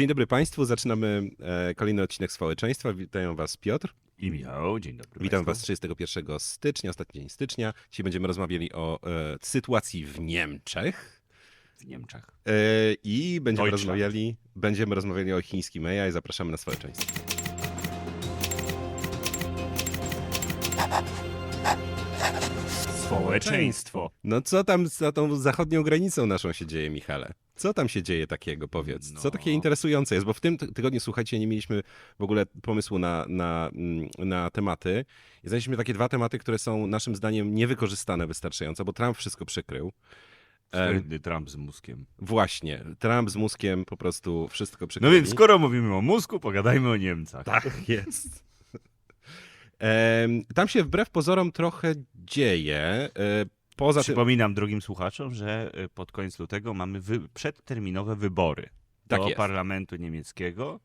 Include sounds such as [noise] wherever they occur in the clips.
Dzień dobry Państwu, zaczynamy e, kolejny odcinek Społeczeństwa. Witają Was Piotr. I Michał, dzień dobry Witam Was Państwu. 31 stycznia, ostatni dzień stycznia. Dzisiaj będziemy rozmawiali o e, sytuacji w Niemczech w Niemczech. e, i będziemy Deutschland. rozmawiali, będziemy rozmawiali o chińskim AI. Zapraszamy na Społeczeństwo. Społeczeństwo. No co tam za tą zachodnią granicą naszą się dzieje, Michale? Co tam się dzieje takiego, powiedz? Co No. takie interesujące jest? Bo w tym ty- tygodniu, słuchajcie, nie mieliśmy w ogóle pomysłu na, na, mm, na tematy. I znaleźliśmy takie dwa tematy, które są naszym zdaniem niewykorzystane wystarczająco, bo Trump wszystko przykrył. Em, Wredny Trump z mózgiem. Właśnie, Trump z mózgiem po prostu wszystko przykrył. No więc skoro mówimy o mózgu, pogadajmy o Niemcach. Tak jest. Tam się wbrew pozorom trochę dzieje. E, Poza tym... Przypominam drugim słuchaczom, że y, pod koniec lutego mamy wy... przedterminowe wybory Tak do jest. parlamentu niemieckiego.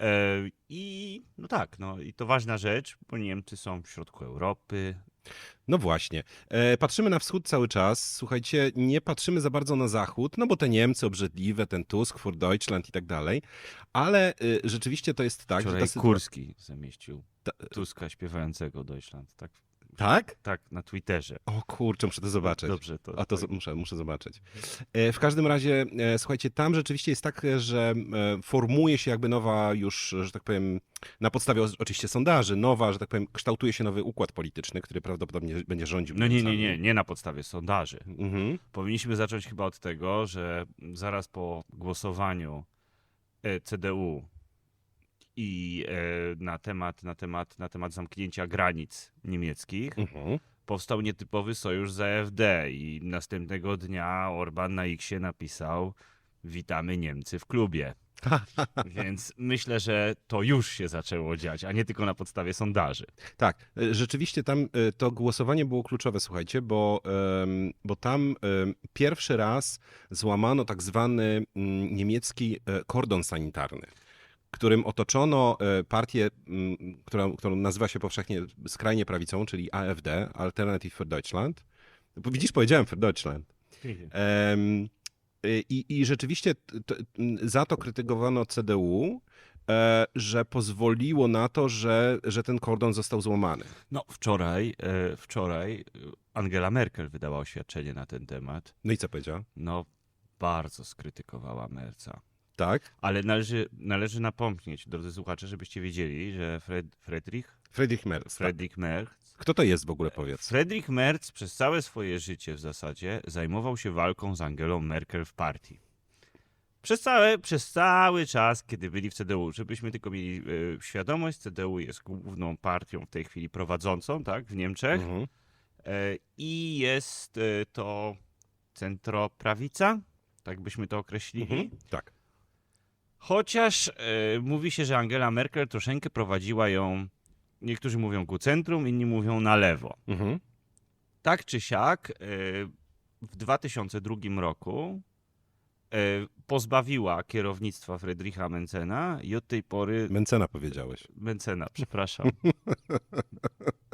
E, I no tak, no i to ważna rzecz, bo Niemcy są w środku Europy. No właśnie. E, patrzymy na wschód cały czas. Słuchajcie, nie patrzymy za bardzo na zachód, no bo te Niemcy obrzydliwe, ten Tusk, für Deutschland i tak dalej. Ale y, rzeczywiście to jest tak, Wczoraj że ta sytua- Kurski zamieścił Ta- Tuska śpiewającego Deutschland. Tak, Tak? tak na Twitterze. O kurczę, muszę to zobaczyć. Dobrze to. A to z- muszę, muszę zobaczyć. E, W każdym razie, e, słuchajcie, tam rzeczywiście jest tak, że e, formuje się jakby nowa już, że tak powiem, na podstawie oczywiście sondaży, nowa, że tak powiem, kształtuje się nowy układ polityczny, który prawdopodobnie będzie rządził. No nie, nie, nie, nie na podstawie sondaży. Mhm. Powinniśmy zacząć chyba od tego, że zaraz po głosowaniu CDU i e, na temat, na, temat, na temat zamknięcia granic niemieckich Mhm. powstał nietypowy sojusz z AfD i następnego dnia Orban na Xie napisał witamy Niemcy w klubie. [laughs] Więc myślę, że to już się zaczęło dziać, a nie tylko na podstawie sondaży. Tak, e, rzeczywiście tam e, to głosowanie było kluczowe, słuchajcie, bo, bo tam pierwszy raz złamano tak zwany mm, niemiecki kordon sanitarny, którym otoczono e, partię, mm, która, którą nazywa się powszechnie skrajnie prawicową, czyli AfD, Alternative für Deutschland. Widzisz, powiedziałem für Deutschland. Y, I, I rzeczywiście t, t, m, za to krytykowano CDU, e, że pozwoliło na to, że, że ten kordon został złamany. No wczoraj, wczoraj Angela Merkel wydała oświadczenie na ten temat. No i co powiedział? No, bardzo skrytykowała Merca. Tak? Ale należy, należy napomnieć, drodzy słuchacze, żebyście wiedzieli, że Fred, Friedrich, Friedrich Merz. Tak. Friedrich Merz, Kto to jest w ogóle, powiedz? Friedrich Merz przez całe swoje życie w zasadzie zajmował się walką z Angelą Merkel w partii. Przez cały, przez cały czas, kiedy byli w CDU, żebyśmy tylko mieli e, świadomość, CDU jest główną partią w tej chwili prowadzącą, tak, w Niemczech. Mhm. E, I jest e, to centroprawica, tak byśmy to określili. Mhm. Tak. Chociaż e, mówi się, że Angela Merkel troszeczkę prowadziła ją, niektórzy mówią ku centrum, inni mówią na lewo. Mhm. Tak czy siak, e, w 2002 roku e, pozbawiła kierownictwa Friedricha Mencena i od tej pory. Mencena powiedziałeś. Mencena, przepraszam. [laughs]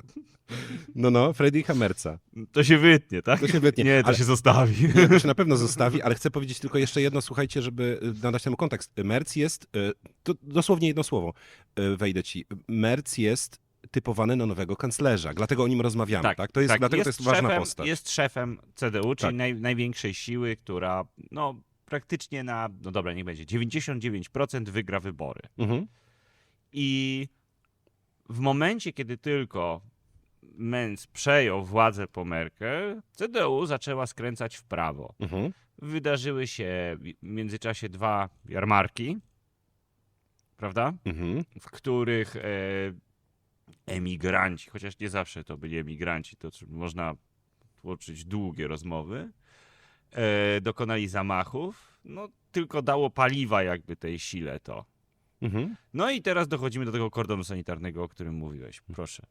No, no, Friedricha Merca. To się wytnie, tak? To się wytnie. Nie, to Ale- się zostawi. Nie, to się na pewno zostawi, ale chcę powiedzieć tylko jeszcze jedno, słuchajcie, żeby y, nadać temu kontekst. Merc jest, y, to dosłownie jedno słowo, y, wejdę ci. Merc jest typowany na nowego kanclerza, dlatego o nim rozmawiamy, tak? To jest, dlatego to jest ważna szefem, postać. Jest szefem CDU, czyli Tak. naj, największej siły, która no, praktycznie na, no dobra, niech będzie, 99% wygra wybory. Mhm. I w momencie, kiedy tylko Menz przejął władzę po Merkel, CDU zaczęła skręcać w prawo. Mhm. Wydarzyły się w międzyczasie dwa jarmarki, prawda? Mhm. w których e, emigranci, chociaż nie zawsze to byli emigranci, to można tłoczyć długie rozmowy, e, dokonali zamachów, no tylko dało paliwa jakby tej sile to. Mhm. No i teraz dochodzimy do tego kordonu sanitarnego, o którym mówiłeś. Proszę.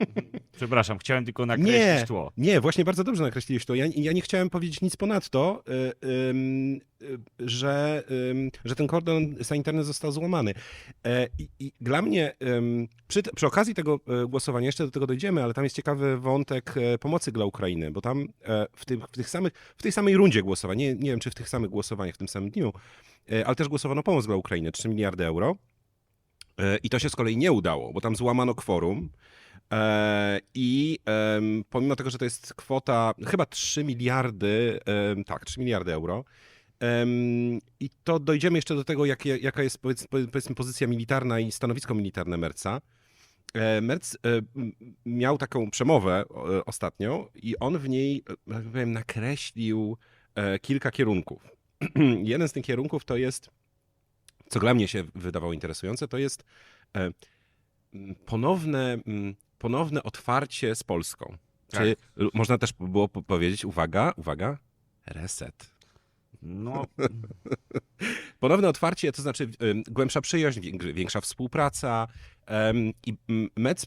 [laughs] Przepraszam, chciałem tylko nakreślić Nie. tło. Nie, właśnie bardzo dobrze nakreśliłeś to. Ja, ja nie chciałem powiedzieć nic ponadto, y, ym, y, że, ym, że ten kordon sanitarny został złamany. E, I, i dla mnie, ym, przy, przy okazji tego e, głosowania, jeszcze do tego dojdziemy, ale tam jest ciekawy wątek e, pomocy dla Ukrainy, bo tam w, tym, w, tych samych, w tej samej rundzie głosowań, nie, nie wiem czy w tych samych głosowaniach w tym samym dniu, ale też głosowano pomoc dla Ukrainy, 3 miliardy euro. E, I to się z kolei nie udało, bo tam złamano kworum. E, I pomimo tego, że to jest kwota chyba 3 miliardy, tak, 3 miliardy euro. I to dojdziemy jeszcze do tego, jaka jest powiedz, powiedzmy pozycja militarna i stanowisko militarne Merca. E, Merc e, miał taką przemowę e, ostatnio i on w niej, e, jak powiem, nakreślił e, kilka kierunków. [clears throat] Jeden z tych kierunków to jest, co dla mnie się wydawało interesujące, to jest e, ponowne, ponowne otwarcie z Polską. Czy l- można też było po- powiedzieć, uwaga, uwaga, reset. No, [laughs] Ponowne otwarcie, to znaczy głębsza przyjaźń, wię- większa współpraca. I Metz e,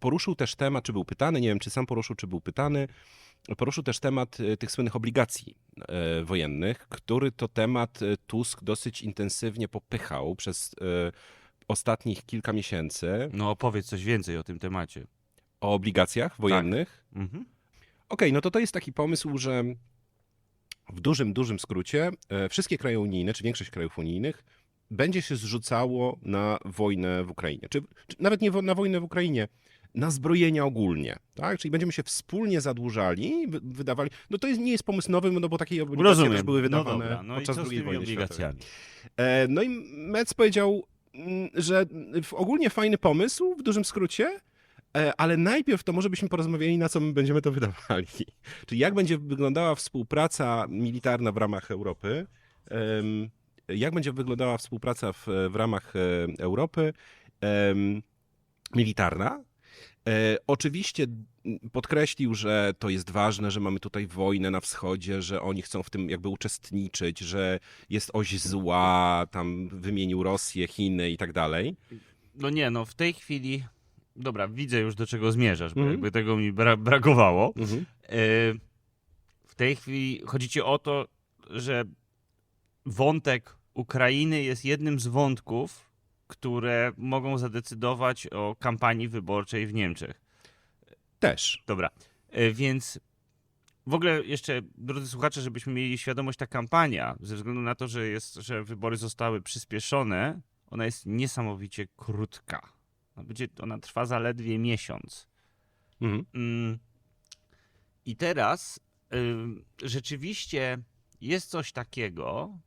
poruszył też temat, czy był pytany, nie wiem, czy sam poruszył, czy był pytany, poruszył też temat e, tych słynnych obligacji e, wojennych, który to temat e, Tusk dosyć intensywnie popychał przez ostatnich kilka miesięcy no opowiedz coś więcej o tym temacie. o obligacjach wojennych. Mhm. Okej, no to to jest taki pomysł, że w dużym, dużym skrócie wszystkie kraje unijne, czy większość krajów unijnych będzie się zrzucało na wojnę w Ukrainie. Czy, czy nawet nie na wojnę w Ukrainie, na zbrojenia ogólnie. Tak? Czyli będziemy się wspólnie zadłużali, wy- wydawali. No to jest, nie jest pomysł nowy, no bo takie obligacje Rozumiem. też były no wydawane dobra, no i podczas II wojny światowej. E, No i Metz powiedział, mm, że ogólnie fajny pomysł, w dużym skrócie, e, ale najpierw to może byśmy porozmawiali, na co my będziemy to wydawali. [laughs] Czyli jak będzie wyglądała współpraca militarna w ramach Europy, jak będzie wyglądała współpraca w, w ramach e, Europy militarna. E, Oczywiście podkreślił, że to jest ważne, że mamy tutaj wojnę na wschodzie, że oni chcą w tym jakby uczestniczyć, że jest oś zła, tam wymienił Rosję, Chiny i tak dalej. No nie, no w tej chwili... Dobra, widzę już do czego zmierzasz, bo Mhm. jakby tego mi bra brakowało. Mhm. E, W tej chwili chodzi ci o to, że wątek Ukrainy jest jednym z wątków, które mogą zadecydować o kampanii wyborczej w Niemczech. Też. Dobra, e, więc w ogóle jeszcze, drodzy słuchacze, żebyśmy mieli świadomość, ta kampania, ze względu na to, że, jest, że wybory zostały przyspieszone, ona jest niesamowicie krótka. Ona Będzie, ona trwa zaledwie miesiąc. Mhm. Mm. I teraz ym, rzeczywiście jest coś takiego,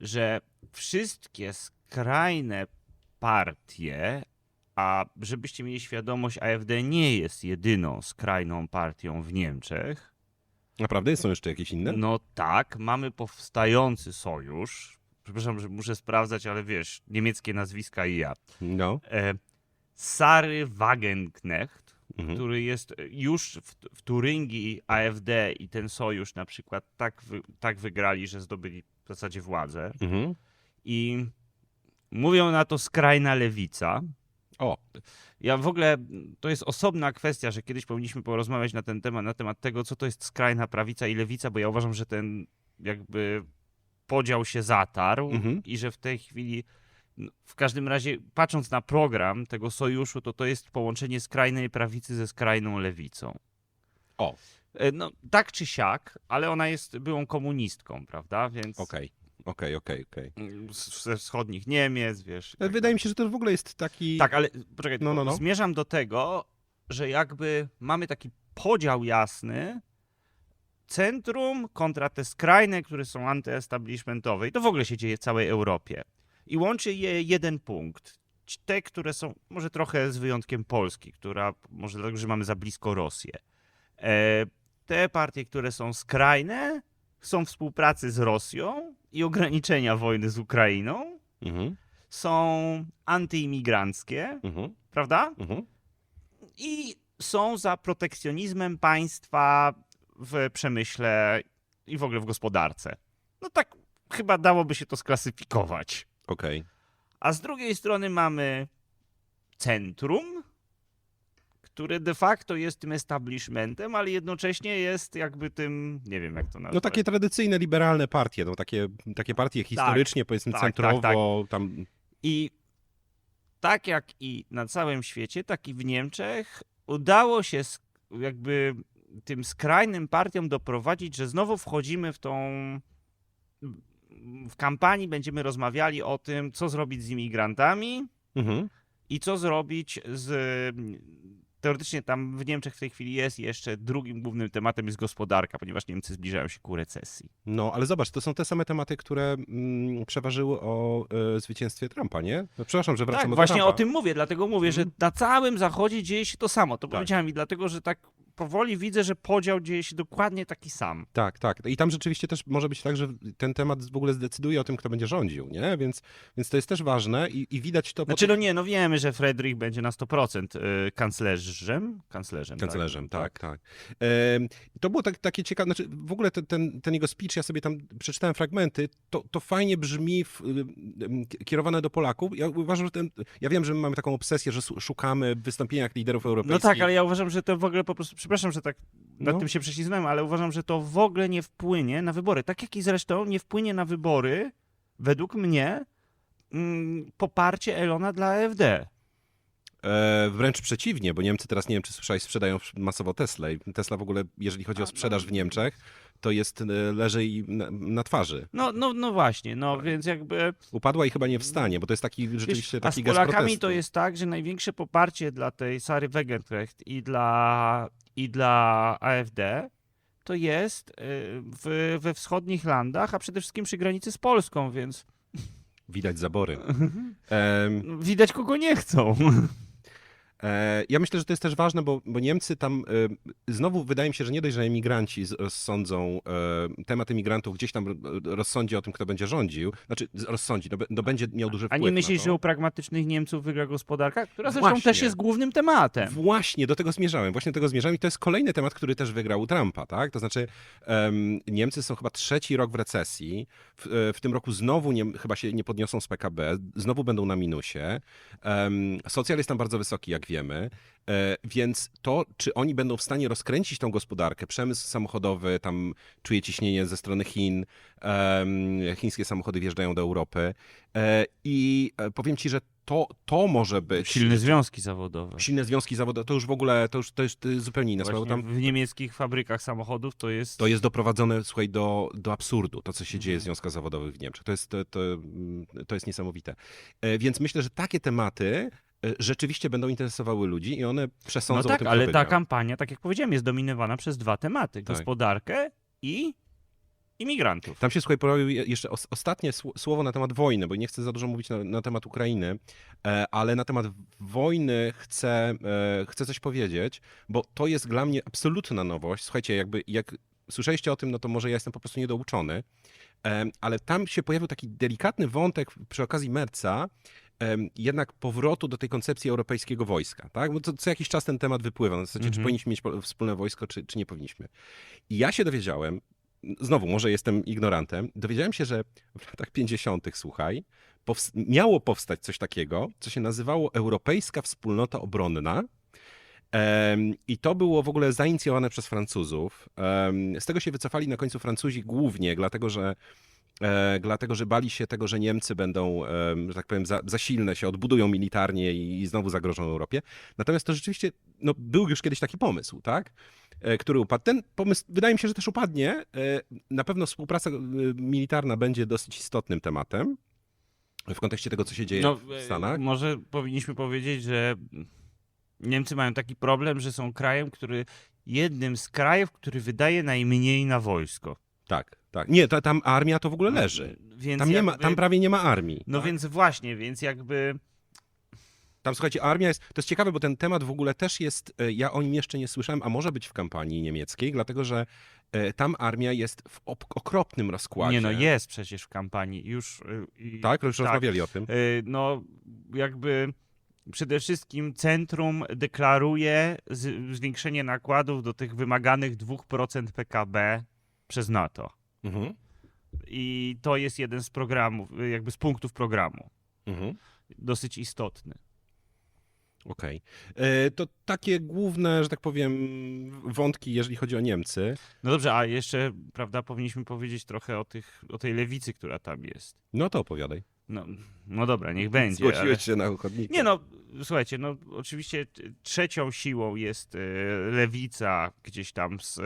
że wszystkie skrajne partie, a żebyście mieli świadomość, AfD nie jest jedyną skrajną partią w Niemczech. Naprawdę? Są jeszcze jakieś inne? No tak, mamy powstający sojusz. Przepraszam, że muszę sprawdzać, ale wiesz, niemieckie nazwiska i ja. No. E, Sary Wagenknecht, Mhm. który jest już w, w Turyngii AfD i ten sojusz na przykład tak, wy, tak wygrali, że zdobyli w zasadzie władzę. Mhm. I mówią na to skrajna lewica. O, Ja w ogóle, to jest osobna kwestia, że kiedyś powinniśmy porozmawiać na ten temat, na temat tego, co to jest skrajna prawica i lewica, bo ja uważam, że ten jakby podział się zatarł Mhm. i że w tej chwili, w każdym razie patrząc na program tego sojuszu, to to jest połączenie skrajnej prawicy ze skrajną lewicą. O. E, No, tak czy siak, ale ona jest byłą komunistką, prawda? Więc okej. Okej, okej, okej. mm, z- ze wschodnich Niemiec, wiesz. i tak Wydaje mi się, że to w ogóle jest taki... tak, ale poczekaj, No, no, no. zmierzam do tego, że jakby mamy taki podział jasny, centrum kontra te skrajne, które są antyestablishmentowe. I to w ogóle się dzieje w całej Europie. I łączy je jeden punkt. Ci- Te, które są, może trochę z wyjątkiem Polski, która, może dlatego, że mamy za blisko Rosję. E, te partie, które są skrajne, chcą współpracy z Rosją i ograniczenia wojny z Ukrainą Mhm. są antyimigranckie, Mhm. prawda? Mhm. I są za protekcjonizmem państwa w przemyśle i w ogóle w gospodarce. No tak chyba dałoby się to sklasyfikować. Okej. A z drugiej strony mamy centrum, które de facto jest tym establishmentem, ale jednocześnie jest jakby tym, nie wiem jak to nazwać. No takie tradycyjne, liberalne partie, no takie, takie partie historycznie, powiedzmy, tak, tak, centrowo, tam... I tak jak i na całym świecie, tak i w Niemczech udało się jakby tym skrajnym partiom doprowadzić, że znowu wchodzimy w tą w kampanii będziemy rozmawiali o tym, co zrobić z imigrantami Mhm. i co zrobić z. Teoretycznie tam w Niemczech w tej chwili jest jeszcze drugim głównym tematem jest gospodarka, ponieważ Niemcy zbliżają się ku recesji. No, ale zobacz, to są te same tematy, które mm, przeważyły o e, zwycięstwie Trumpa, nie? No, przepraszam, że wracam Tak, do właśnie Trumpa. o tym mówię, dlatego mówię, że Mhm. na całym zachodzie dzieje się to samo. To Tak. powiedziałem i dlatego, że tak powoli widzę, że podział dzieje się dokładnie taki sam. Tak, tak. I tam rzeczywiście też może być tak, że ten temat w ogóle zdecyduje o tym, kto będzie rządził, nie? Więc, więc to jest też ważne i, i widać to Znaczy, no nie, no wiemy, że Friedrich będzie na 100% y, kanclerzem. Kanclerzem. tak? Kanclerzem, tak, tak. Em, To było tak, takie ciekawe, znaczy w ogóle ten, ten, ten jego speech, ja sobie tam przeczytałem fragmenty, to, to fajnie brzmi w, em, kierowane do Polaków. Ja uważam, że ten, ja wiem, że my mamy taką obsesję, że szukamy w wystąpieniach liderów No europejskich. tak, ale ja uważam, że to w ogóle po prostu, przepraszam, że tak nad No. tym się prześlizgnąłem, ale uważam, że to w ogóle nie wpłynie na wybory. Tak jak i zresztą nie wpłynie na wybory, według mnie, mm, poparcie Elona dla AfD. E, wręcz przeciwnie, bo Niemcy teraz, nie wiem czy słyszałeś, sprzedają masowo Tesla. Tesla w ogóle, jeżeli chodzi o sprzedaż no. w Niemczech, to jest, e, leży i na, na twarzy. No, no, no właśnie, no więc jakby... Upadła i chyba nie wstanie, bo to jest taki rzeczywiście Wiesz, a z taki Polakami to jest tak, że największe poparcie dla tej Sary Wegenkrecht i dla, i dla AfD to jest y, w, we wschodnich landach, a przede wszystkim przy granicy z Polską, więc Widać zabory. [laughs] Widać kogo nie chcą. E, Ja myślę, że to jest też ważne, bo, bo Niemcy tam e, znowu wydaje mi się, że nie dość, że emigranci rozsądzą e, temat emigrantów, gdzieś tam rozsądzi o tym, kto będzie rządził, znaczy rozsądzi, no, no będzie miał duży A wpływ nie na myślisz, że u pragmatycznych Niemców wygra gospodarka, która zresztą Właśnie. też jest głównym tematem. Właśnie, do tego zmierzałem, właśnie do tego zmierzałem i to jest kolejny temat, który też wygrał u Trumpa, tak? To znaczy em, Niemcy są chyba trzeci rok w recesji, w, w tym roku znowu nie, chyba się nie podniosą z PKB, znowu będą na minusie, em, socjal jest tam bardzo wysoki, jak wiemy, e, więc to, czy oni będą w stanie rozkręcić tą gospodarkę, przemysł samochodowy, tam czuje ciśnienie ze strony Chin, chińskie samochody wjeżdżają do Europy e, i e, powiem ci, że to, to może być... Silne związki zawodowe. Silne związki zawodowe, to już w ogóle, to już to jest zupełnie inna sprawa. Tam w niemieckich fabrykach samochodów to jest... to jest doprowadzone, słuchaj, do, do absurdu, to co się dzieje w Mhm. związkach zawodowych w Niemczech. To jest, to, to, to jest niesamowite. Więc myślę, że takie tematy rzeczywiście będą interesowały ludzi i one przesądzą No o tak, tym, kto ale ta kampania, tak jak powiedziałem, jest dominowana przez dwa tematy. Tak. Gospodarkę i imigrantów. Tam się, słuchaj, pojawiło je- jeszcze os- ostatnie sł- słowo na temat wojny, bo nie chcę za dużo mówić na, na temat Ukrainy, e, ale na temat wojny chcę, e, chcę coś powiedzieć, bo to jest dla mnie absolutna nowość. Słuchajcie, jakby jak słyszeliście o tym, no to może ja jestem po prostu niedouczony, em, ale tam się pojawił taki delikatny wątek przy okazji Merca, jednak powrotu do tej koncepcji europejskiego wojska, tak? Bo co, co jakiś czas ten temat wypływa, na zasadzie, czy Mhm. powinniśmy mieć wspólne wojsko, czy, czy nie powinniśmy. I ja się dowiedziałem, znowu, może jestem ignorantem, dowiedziałem się, że w latach 50., słuchaj, powst- miało powstać coś takiego, co się nazywało Europejska Wspólnota Obronna. I to było w ogóle zainicjowane przez Francuzów. Z tego się wycofali na końcu Francuzi głównie, dlatego że dlatego, że bali się tego, że Niemcy będą, em, że tak powiem, za, za silne, się odbudują militarnie i, i znowu zagrożą Europie. Natomiast to rzeczywiście no, był już kiedyś taki pomysł, tak? E, który upadł. Ten pomysł wydaje mi się, że też upadnie. E, Na pewno współpraca e, militarna będzie dosyć istotnym tematem w kontekście tego, co się dzieje w e, Stanach. Może powinniśmy powiedzieć, że Niemcy mają taki problem, że są krajem, który jednym z krajów, który wydaje najmniej na wojsko. Tak, tak. Nie, ta, tam armia to w ogóle leży. Więc Tam, nie ma, tam prawie nie ma armii. No tak? więc właśnie, więc jakby Tam słuchajcie, armia jest. To jest ciekawe, bo ten temat w ogóle też jest. e, Ja o nim jeszcze nie słyszałem, a może być w kampanii niemieckiej, dlatego że e, tam armia jest w op- okropnym rozkładzie. nie no jest przecież w kampanii już i, Tak, już rozmawiali o tym. no jakby przede wszystkim centrum deklaruje zwiększenie nakładów do tych wymaganych 2% PKB przez NATO. Mhm. I to jest jeden z programów, y, jakby z punktów programu. Mhm. Dosyć istotny. Okej. E, To takie główne, że tak powiem, wątki, jeżeli chodzi o Niemcy. No dobrze, a jeszcze, prawda, powinniśmy powiedzieć trochę o, tych, o tej lewicy, która tam jest. No to opowiadaj. No, no dobra, niech [laughs] będzie. Ale... Zgłosiłeś się na uchodnika. Nie no, słuchajcie, no oczywiście t- trzecią siłą jest e, lewica gdzieś tam z,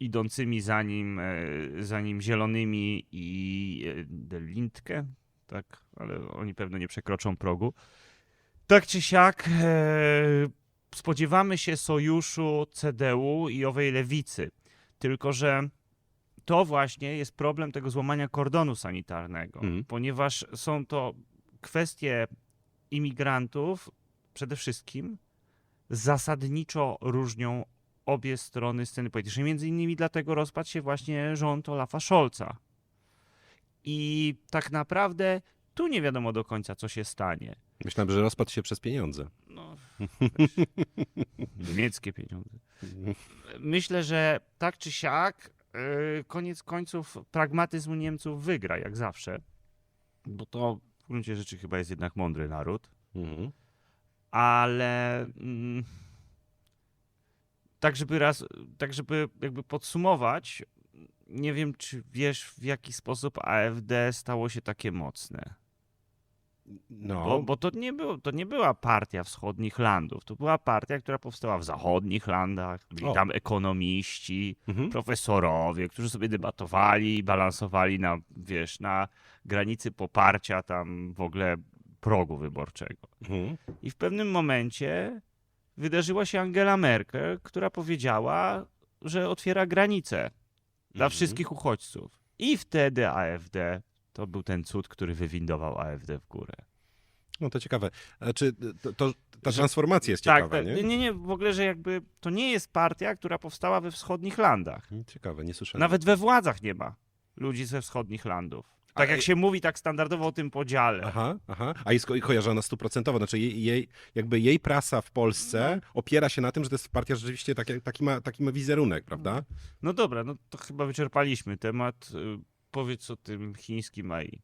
idącymi za nim, e, za nim zielonymi i e, De Lindke, tak, ale oni pewno nie przekroczą progu. Tak czy siak, e, spodziewamy się sojuszu CDU i owej lewicy. Tylko, że to właśnie jest problem tego złamania kordonu sanitarnego, Mhm. ponieważ są to kwestie imigrantów przede wszystkim zasadniczo różnią obie strony sceny politycznej. Między innymi dlatego rozpadł się właśnie rząd Olafa Scholza. I tak naprawdę tu nie wiadomo do końca, co się stanie. Myślałem, że rozpadł się przez pieniądze. No, wiesz, [laughs] niemieckie pieniądze. Myślę, że tak czy siak, yy, koniec końców pragmatyzm Niemców wygra, jak zawsze. Bo to w gruncie rzeczy chyba jest jednak mądry naród. Mhm. Ale mm, tak, żeby raz, tak, żeby jakby podsumować, nie wiem, czy wiesz, w jaki sposób AfD stało się takie mocne. No, Bo, bo to, nie było, to nie była partia wschodnich landów. To była partia, która powstała w zachodnich landach. Byli O. tam ekonomiści, mhm. profesorowie, którzy sobie debatowali, balansowali na, wiesz, na granicy poparcia tam w ogóle progu wyborczego. Mhm. I w pewnym momencie wydarzyła się Angela Merkel, która powiedziała, że otwiera granice dla Mhm. wszystkich uchodźców. I wtedy AfD to był ten cud, który wywindował AfD w górę. No to ciekawe. Znaczy, to, to, ta transformacja jest tak, ciekawa, tak. nie? nie, nie, w ogóle, że jakby to nie jest partia, która powstała we wschodnich landach. Mm, Ciekawe, nie słyszałem. Nawet we władzach nie ma ludzi ze wschodnich landów. Tak jak się mówi tak standardowo o tym podziale. Aha, aha. A jest ko- kojarzona stuprocentowo. Znaczy jej, jej, jakby jej prasa w Polsce opiera się na tym, że to jest partia rzeczywiście taki, taki, ma, taki ma wizerunek, prawda? No dobra, no to chyba wyczerpaliśmy temat. Y, Powiedz o tym chińskim AI.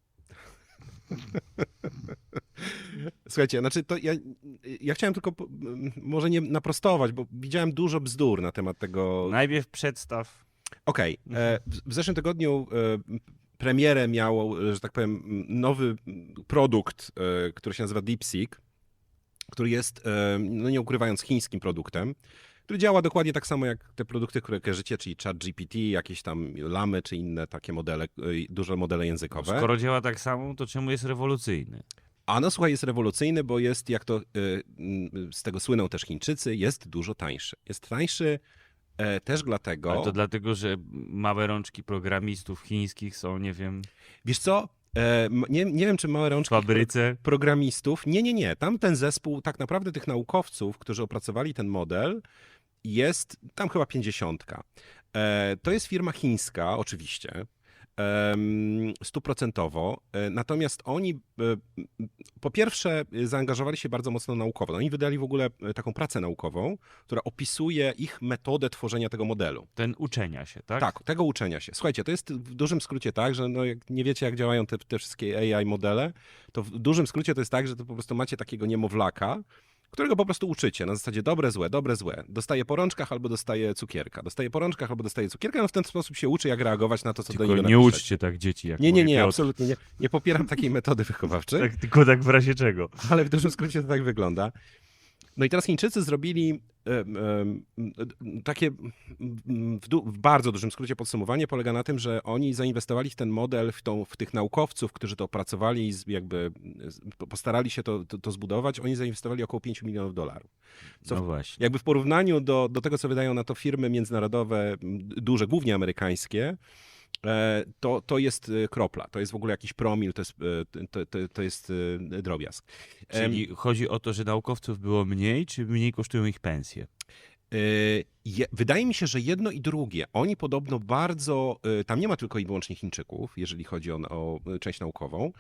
[laughs] Słuchajcie, znaczy to ja, ja chciałem tylko po- m, może nie naprostować, bo widziałem dużo bzdur na temat tego. Najpierw przedstaw. Okej, e, w, w zeszłym tygodniu e, premierę miał, że tak powiem, nowy produkt, e, który się nazywa DeepSeek, który jest, e, no nie ukrywając, chińskim produktem, który działa dokładnie tak samo jak te produkty, które kojarzycie, czyli ChatGPT, jakieś tam lamy czy inne takie modele, e, duże modele językowe. Skoro działa tak samo, to czemu jest rewolucyjny? A no słuchaj, jest rewolucyjny, bo jest, jak to z tego słyną też Chińczycy, jest dużo tańszy. Jest tańszy e, też dlatego. Ale to dlatego, że małe rączki programistów chińskich są, nie wiem, Wiesz co? E, nie, nie wiem, czy małe rączki fabryce. programistów. Nie, nie, nie. Tam ten zespół, tak naprawdę tych naukowców, którzy opracowali ten model, jest tam chyba pięćdziesiątka. E, to jest firma chińska, oczywiście. Stuprocentowo. E, Natomiast oni e, po pierwsze e, zaangażowali się bardzo mocno naukowo. No, Oni wydali w ogóle taką pracę naukową, która opisuje ich metodę tworzenia tego modelu. Ten uczenia się, tak? Tak, tego uczenia się. Słuchajcie, to jest w dużym skrócie tak, że no jak nie wiecie, jak działają te, te wszystkie AI modele, to w dużym skrócie to jest tak, że to po prostu macie takiego niemowlaka, którego po prostu uczycie na zasadzie dobre, złe, dobre, złe. Dostaje po rączkach albo dostaje cukierka. Dostaje po rączkach albo dostaje cukierka, no w ten sposób się uczy, jak reagować na to, co do Tylko niego nie napiszecie. uczcie tak dzieci, jak Nie, nie, nie, Piotr. absolutnie nie. Nie popieram takiej [laughs] metody wychowawczej. Tak, tylko tak w razie czego. Ale w dużym skrócie to tak wygląda. No i teraz Chińczycy zrobili takie w, du- w bardzo dużym skrócie podsumowanie polega na tym, że oni zainwestowali w ten model, w, tą, w tych naukowców, którzy to opracowali i jakby postarali się to, to, to zbudować, oni zainwestowali około 5 milionów dolarów. Co No w- właśnie. Jakby w porównaniu do, do tego, co wydają na to firmy międzynarodowe, duże, głównie amerykańskie, to, to jest e, kropla, to jest w ogóle jakiś promil, to jest, e, to, to, to jest e, drobiazg. Czyli chodzi o to, że naukowców było mniej, czy mniej kosztują ich pensje? Je- Wydaje mi się, że jedno i drugie. Oni podobno bardzo. Tam nie ma tylko i wyłącznie Chińczyków, jeżeli chodzi o, o część naukową.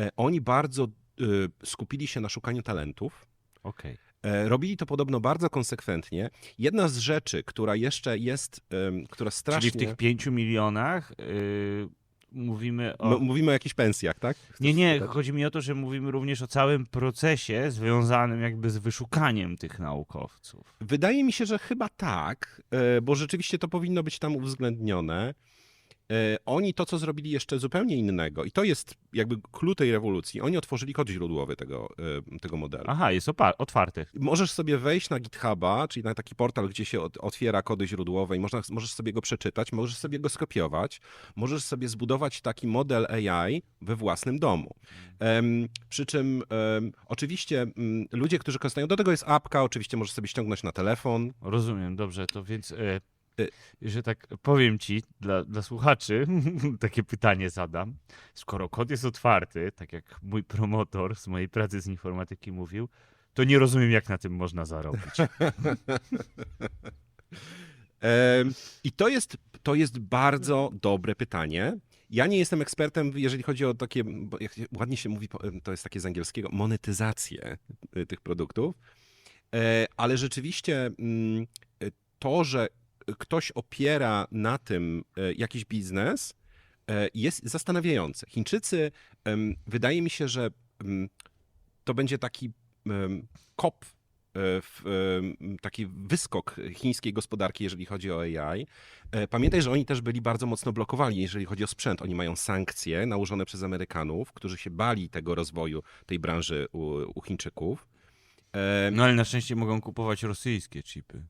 E, Oni bardzo skupili się na szukaniu talentów. Okej. E, Robili to podobno bardzo konsekwentnie. Jedna z rzeczy, która jeszcze jest, która strasznie. Czyli w tych pięciu milionach yy, mówimy o... M- Mówimy o jakichś pensjach, tak? Nie, nie, spytać? chodzi mi o to, że mówimy również o całym procesie związanym jakby z wyszukaniem tych naukowców. Wydaje mi się, że chyba tak, e, bo rzeczywiście to powinno być tam uwzględnione. E, oni to, co zrobili jeszcze zupełnie innego, i to jest jakby clue tej rewolucji, oni otworzyli kod źródłowy tego, e, tego modelu. Aha, jest otwarty. Możesz sobie wejść na GitHuba, czyli na taki portal, gdzie się ot- otwiera kody źródłowe i można, możesz sobie go przeczytać, możesz sobie go skopiować, możesz sobie zbudować taki model AI we własnym domu. Em, przy czym em, oczywiście mm, ludzie, którzy korzystają, do tego jest apka, oczywiście możesz sobie ściągnąć na telefon. Rozumiem, dobrze, to więc, E. że tak powiem ci, dla, dla słuchaczy, [laughs] takie pytanie zadam. Skoro kod jest otwarty, tak jak mój promotor z mojej pracy z informatyki mówił, to nie rozumiem, jak na tym można zarobić. [laughs] I to jest, to jest bardzo dobre pytanie. Ja nie jestem ekspertem, jeżeli chodzi o takie, jak ładnie się mówi, to jest takie z angielskiego, monetyzację y, tych produktów, E, ale rzeczywiście mm, e, to, że ktoś opiera na tym e, jakiś biznes, e, jest zastanawiające. Chińczycy, wydaje mi się, że to będzie taki kop, e, taki wyskok chińskiej gospodarki, jeżeli chodzi o AI. Pamiętaj, że oni też byli bardzo mocno blokowani, jeżeli chodzi o sprzęt. Oni mają sankcje nałożone przez Amerykanów, którzy się bali tego rozwoju tej branży u, u Chińczyków. No ale na szczęście mogą kupować rosyjskie chipy.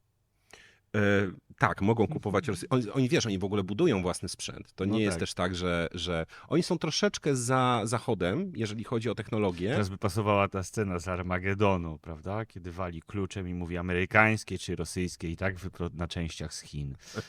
Tak, mogą kupować Rosy... Oni, oni, wiesz, oni w ogóle budują własny sprzęt. To nie No jest tak. też tak, że, że oni są troszeczkę za Zachodem, jeżeli chodzi o technologię. Teraz by pasowała ta scena z Armagedonu, prawda? Kiedy wali kluczem i mówi amerykańskie czy rosyjskie i tak na częściach z Chin. [laughs]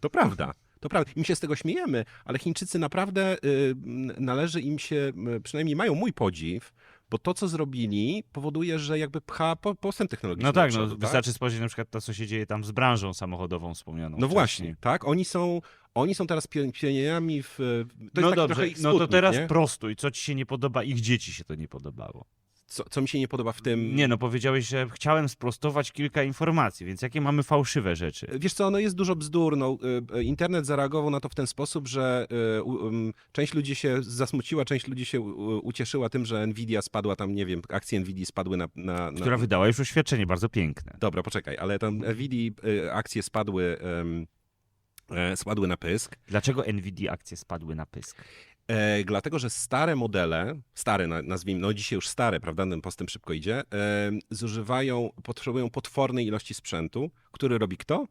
To prawda. To prawda. I my się z tego śmiejemy, ale Chińczycy naprawdę y, należy im się, przynajmniej mają mój podziw, bo to, co zrobili, powoduje, że jakby pcha po, postęp technologiczny. No tak, no, przodu, wystarczy spojrzeć na przykład to, co się dzieje tam z branżą samochodową wspomnianą. No wcześniej. właśnie, tak? Oni są, oni są teraz pio- pionierami w... To no dobrze, no to teraz nie? prostuj, co ci się nie podoba, ich dzieci się to nie podobało. Co, co mi się nie podoba w tym... Nie no, powiedziałeś, że chciałem sprostować kilka informacji, więc jakie mamy fałszywe rzeczy? Wiesz co, no jest dużo bzdur. No, y, y, internet zareagował na to w ten sposób, że y, część ludzi się zasmuciła, część ludzi się ucieszyła tym, że Nvidia spadła tam, nie wiem, akcje Nvidia spadły na... na, na... Która wydała już oświadczenie bardzo piękne. Dobra, poczekaj, ale tam Nvidia akcje spadły, e, spadły na pysk. Dlaczego Nvidia akcje spadły na pysk? E, dlatego, że stare modele, stare na- nazwijmy, no dzisiaj już stare, prawda, ten postęp szybko idzie, e, zużywają, potrzebują potwornej ilości sprzętu, który robi kto?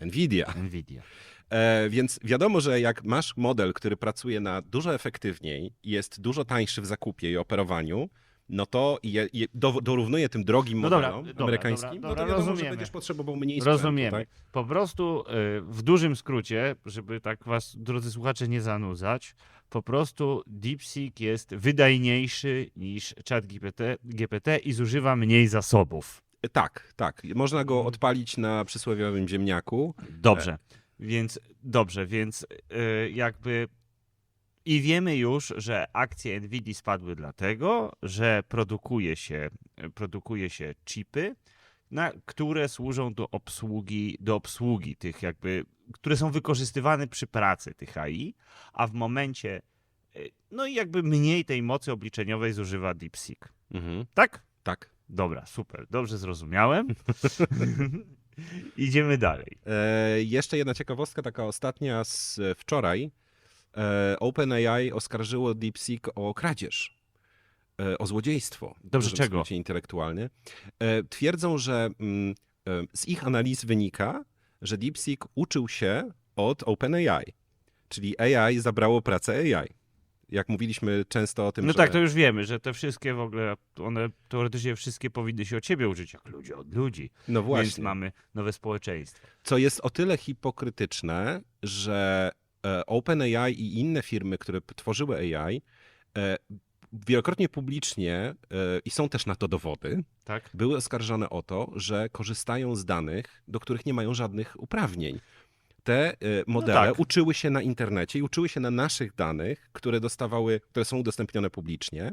Nvidia. Nvidia. E, więc wiadomo, że jak masz model, który pracuje na dużo efektywniej, jest dużo tańszy w zakupie i operowaniu, no to je, je, do, dorównuje tym drogim No dobra, modelom dobra, amerykańskim, dobra, no to dobra, wiadomo, że rozumiemy. będziesz potrzebował mniej sprzętu. Rozumiemy. Tak? Po prostu y, w dużym skrócie, żeby tak was, drodzy słuchacze, nie zanudzać, po prostu DeepSeek jest wydajniejszy niż ChatGPT GPT i zużywa mniej zasobów. E, Tak, tak. Można go Mhm. odpalić na przysłowiowym ziemniaku. Dobrze. Więc dobrze, więc y, jakby i wiemy już, że akcje Nvidia spadły dlatego, że produkuje się, produkuje się chipy, na, które służą do obsługi, do obsługi tych jakby, które są wykorzystywane przy pracy tych AI, a w momencie y, no i jakby mniej tej mocy obliczeniowej zużywa DeepSeek. Mhm. Tak? Tak. Dobra, super, dobrze zrozumiałem. [laughs] Idziemy dalej. E, jeszcze jedna ciekawostka, taka ostatnia z e, wczoraj. E, OpenAI oskarżyło DeepSeek o kradzież, e, o złodziejstwo. Dobrze, czego? intelektualny. E, twierdzą, że mm, z ich analiz wynika, że DeepSeek uczył się od OpenAI, czyli AI zabrało pracę AI. Jak mówiliśmy często o tym, No że... tak, to już wiemy, że te wszystkie w ogóle, one teoretycznie wszystkie powinny się od ciebie uczyć, jak ludzie od ludzi. No właśnie. Więc mamy nowe społeczeństwo. Co jest o tyle hipokrytyczne, że OpenAI i inne firmy, które tworzyły AI, e, wielokrotnie publicznie, e, i są też na to dowody, Tak? były oskarżane o to, że korzystają z danych, do których nie mają żadnych uprawnień. Te e, modele tak. uczyły się na internecie i uczyły się na naszych danych, które dostawały, które są udostępnione publicznie,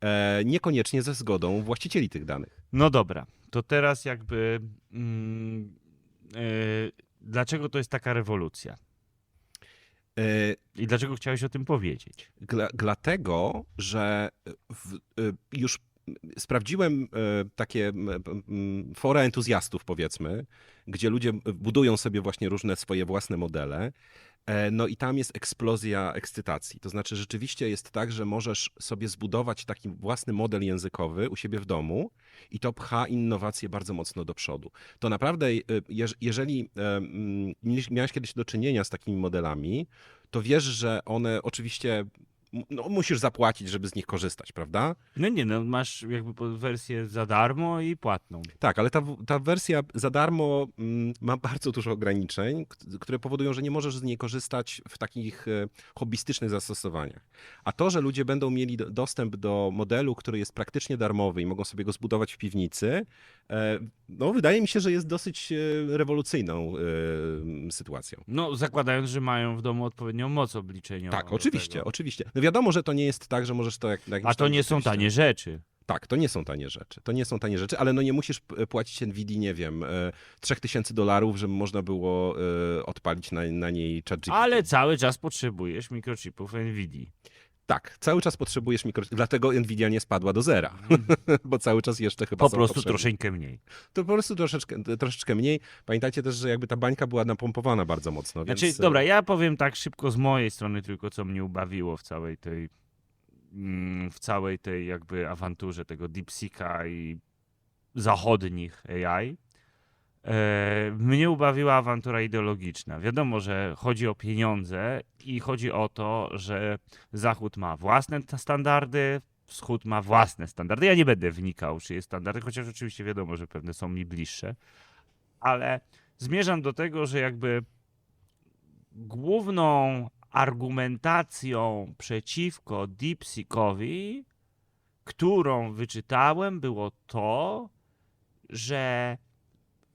e, niekoniecznie ze zgodą właścicieli tych danych. No dobra, to teraz jakby mm, yy, dlaczego to jest taka rewolucja? I dlaczego chciałeś o tym powiedzieć? Dla, dlatego, że w, y, już sprawdziłem y, takie fora entuzjastów, powiedzmy, gdzie ludzie budują sobie właśnie różne swoje własne modele. E, No i tam jest eksplozja ekscytacji. To znaczy, rzeczywiście jest tak, że możesz sobie zbudować taki własny model językowy u siebie w domu i to pcha innowacje bardzo mocno do przodu. To naprawdę, e, jeż- jeżeli e, mm, miałeś kiedyś do czynienia z takimi modelami, to wiesz, że one oczywiście. No, musisz zapłacić, żeby z nich korzystać, prawda? No nie, no masz jakby wersję za darmo i płatną. Tak, ale ta, ta wersja za darmo mm, ma bardzo dużo ograniczeń, które powodują, że nie możesz z niej korzystać w takich e, hobbystycznych zastosowaniach. A to, że ludzie będą mieli do- dostęp do modelu, który jest praktycznie darmowy i mogą sobie go zbudować w piwnicy, e, no wydaje mi się, że jest dosyć e, rewolucyjną sytuacją. No zakładając, że mają w domu odpowiednią moc obliczeniową. Tak, oczywiście, oczywiście. No wiadomo, że to nie jest tak, że możesz to jak na A to nie są tanie rzeczy. Tak, to nie są tanie rzeczy. To nie są tanie rzeczy, ale no nie musisz płacić Nvidia, nie wiem, e, 3000 dolarów, żeby można było e, odpalić na, na niej ChatGPT. Ale cały czas potrzebujesz mikrochipów NVIDIA. Tak, cały czas potrzebujesz mikro... Dlatego Nvidia nie spadła do zera, [laughs] bo cały czas jeszcze chyba Po prostu potrzebni. troszeczkę mniej. To po prostu troszeczkę, troszeczkę mniej. Pamiętajcie też, że jakby ta bańka była napompowana bardzo mocno, więc... Znaczy, dobra, ja powiem tak szybko z mojej strony tylko, co mnie ubawiło w całej tej mm, w całej tej jakby awanturze tego DeepSeeka i zachodnich AI. E, mnie ubawiła awantura ideologiczna. Wiadomo, że chodzi o pieniądze i chodzi o to, że Zachód ma własne ta- standardy, Wschód ma własne standardy. Ja nie będę wnikał, czy jest standardy, chociaż oczywiście wiadomo, że pewne są mi bliższe, ale zmierzam do tego, że jakby główną argumentacją przeciwko DeepSeekowi, którą wyczytałem, było to, że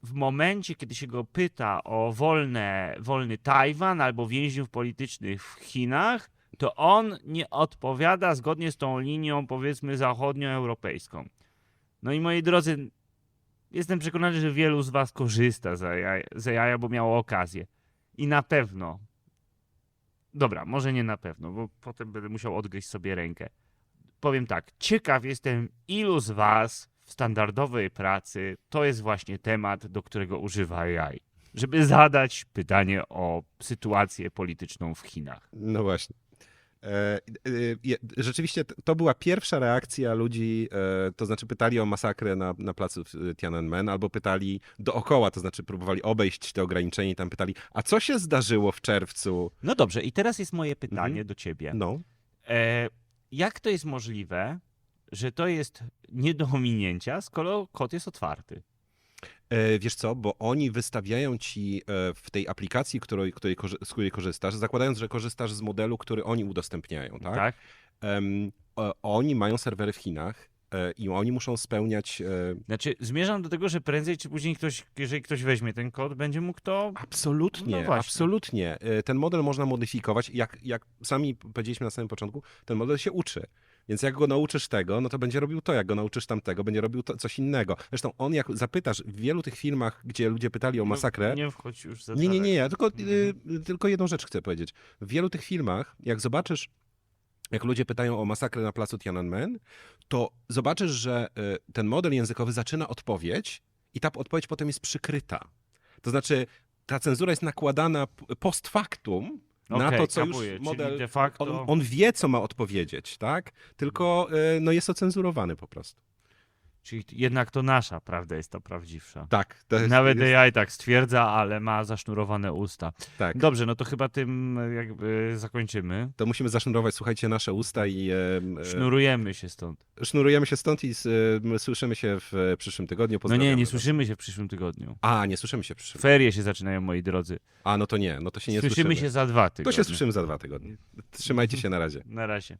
w momencie, kiedy się go pyta o wolne, wolny Tajwan albo więźniów politycznych w Chinach, to on nie odpowiada zgodnie z tą linią, powiedzmy, zachodnioeuropejską. No i moi drodzy, jestem przekonany, że wielu z Was korzysta z AI, z bo miało okazję. I na pewno, dobra, może nie na pewno, bo potem będę musiał odgryźć sobie rękę. Powiem tak, ciekaw jestem, ilu z Was standardowej pracy to jest właśnie temat, do którego używa AI. Żeby zadać pytanie o sytuację polityczną w Chinach. No właśnie. E, e, Rzeczywiście to była pierwsza reakcja ludzi, e, to znaczy pytali o masakrę na, na placu w Tiananmen, albo pytali dookoła, to znaczy próbowali obejść te ograniczenia i tam pytali, a co się zdarzyło w czerwcu? No dobrze, i teraz jest moje pytanie Mhm. do Ciebie. No, jak to jest możliwe, że to jest nie do ominięcia, skoro kod jest otwarty? E, Wiesz co, bo oni wystawiają ci e, w tej aplikacji, której, której, z której korzystasz, zakładając, że korzystasz z modelu, który oni udostępniają, tak? tak? O- oni mają serwery w Chinach e, i oni muszą spełniać. Znaczy, zmierzam do tego, że prędzej czy później ktoś, jeżeli ktoś weźmie ten kod, będzie mógł to. Absolutnie, No absolutnie. Ten model można modyfikować. Jak, jak sami powiedzieliśmy na samym początku, ten model się uczy. Więc jak go nauczysz tego, no to będzie robił to, jak go nauczysz tamtego, będzie robił to, coś innego. Zresztą on, jak zapytasz w wielu tych filmach, gdzie ludzie pytali o masakrę, Nie wchodź już za Nie, nie, nie, ja tylko, Mhm. y, tylko jedną rzecz chcę powiedzieć. W wielu tych filmach, jak zobaczysz, jak ludzie pytają o masakrę na placu Tiananmen, to zobaczysz, że y, ten model językowy zaczyna odpowiedź i ta odpowiedź potem jest przykryta. To znaczy, ta cenzura jest nakładana post factum na to, co kapuję, już model... de facto. On, on wie, co ma odpowiedzieć, tak? Tylko y, no, jest ocenzurowany po prostu. Czyli jednak to nasza prawda jest to prawdziwsza. Tak. To jest, Nawet jest, AI tak stwierdza, ale ma zasznurowane usta. tak. Dobrze, no to chyba tym e, jakby zakończymy. To musimy zasznurować, słuchajcie, nasze usta i... e, e, Sznurujemy się stąd. Sznurujemy się stąd i y, słyszymy się w e, przyszłym tygodniu. No nie, nie słyszymy się w przyszłym tygodniu. A, nie słyszymy się w przyszłym. Ferie się zaczynają, moi drodzy. A, no to nie, no to się nie słyszymy słyszymy. się za dwa To tygodnie. się słyszymy za dwa tygodnie. Trzymajcie [laughs] się na razie. Na razie.